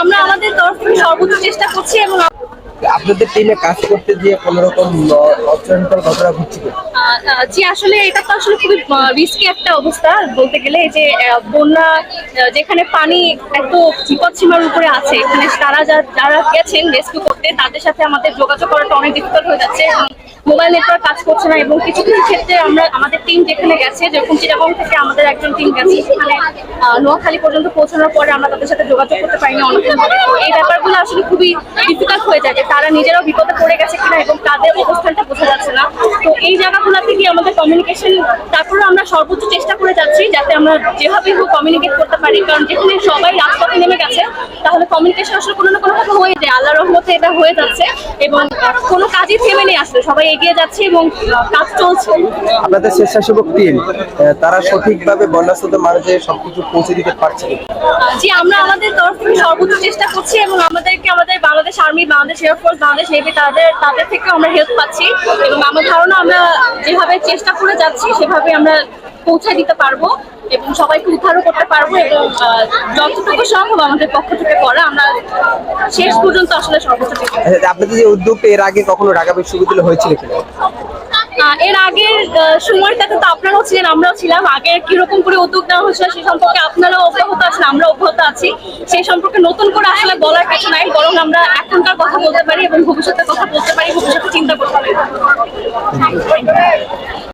আমরা আমাদের তরফ থেকে সর্বোচ্চ চেষ্টা করছি এবং আপনাদের টিমে কাজ করতে গিয়ে কোনো রকম অচয়নকর ঘটনা ঘটছিল জি আসলে এটা তো আসলে খুবই রিস্কি একটা অবস্থা। বলতে গেলে এই যে বন্যা যেখানে পানি এত বিপদ সীমার উপরে আছে এখানে তারা যারা গেছেন রেস্কিউ করতে তাদের সাথে আমাদের যোগাযোগ করাটা অনেক ডিফিকাল্ট হয়ে যাচ্ছে। মোবাইল নেটওয়ার্ক কাজ করছে না এবং কিছু কিছু ক্ষেত্রে আমরা, আমাদের টিম যেখানে গেছে যেরকম চিটাগং থেকে আমাদের একজন টিম গেছে, সেখানে নোয়াখালী পর্যন্ত পৌঁছানোর পরে আমরা তাদের সাথে যোগাযোগ করতে পারিনি অনেকদিন। এই ব্যাপারগুলো আসলে খুবই ডিফিকাল্ট হয়ে যায় যে তারা নিজেরাও বিপদে পড়ে গেছে কিনা এবং তাদের অবস্থানটা বোঝা যাচ্ছে না তো এই জায়গাগুলো থেকে আমাদের কমিউনিকেশন সর্বোচ্চ চেষ্টা করে যাচ্ছি যাতে আমরা যেভাবে হোক কমিউনিকেট করতে পারি। কারণ যেখানে সবাই রাজপথে নেমে গেছে তাহলে কমিউনিকেশন আসলে কোনো না কোনো ভাবে হয়ে যায়। আল্লাহ রহমতে এটা হয়ে যাচ্ছে এবং কোনো কাজই থেমে নেই আসলে। সবাই এগিয়ে যাচ্ছে এবং কাজ চলছে। আপনাদের স্বেচ্ছাসেবক টিম তারা সঠিকভাবে বন্যাস্রোত মানুষের সবকিছু পৌঁছে দিতে পারছে জি আমরা আমাদের তরফ থেকে সর্বোচ্চ চেষ্টা করছি এবং Bangladesh army Bangladesh air force Bangladesh navy তাদের তাদের থেকে আমরা হেল্প পাচ্ছি এবং আমার ধারণা আমরা যেভাবে চেষ্টা করে যাচ্ছি সেভাবে আমরা পৌঁছে দিতে পারব এবং সবাইকে উদ্ধারও করতে পারব এবং যতটুকু সম্ভব আমাদের পক্ষ থেকে করা আমরা শেষ পর্যন্ত আসলে সর্বোচ্চ। আচ্ছা, আপনাদের যে উদ্যোগটা এর আগে কখনো ঢাকা বিশ্ববিদ্যালয় হয়েছিল কিনা এর আগের সময়টাতে তো আপনারাও ছিলেন, আমরাও ছিলাম। আগের কীরকম করে উদ্যোগ নেওয়া হয়েছিল সে সম্পর্কে আপনারাও অব্যাহত আছেন আমরা অব্যাহত আছি। সেই সম্পর্কে নতুন করে আসলে বলার কিছু নাই, বরং আমরা এখনকার কথা বলতে পারি এবং ভবিষ্যতের কথা বলতে পারি, ভবিষ্যতে চিন্তা করতে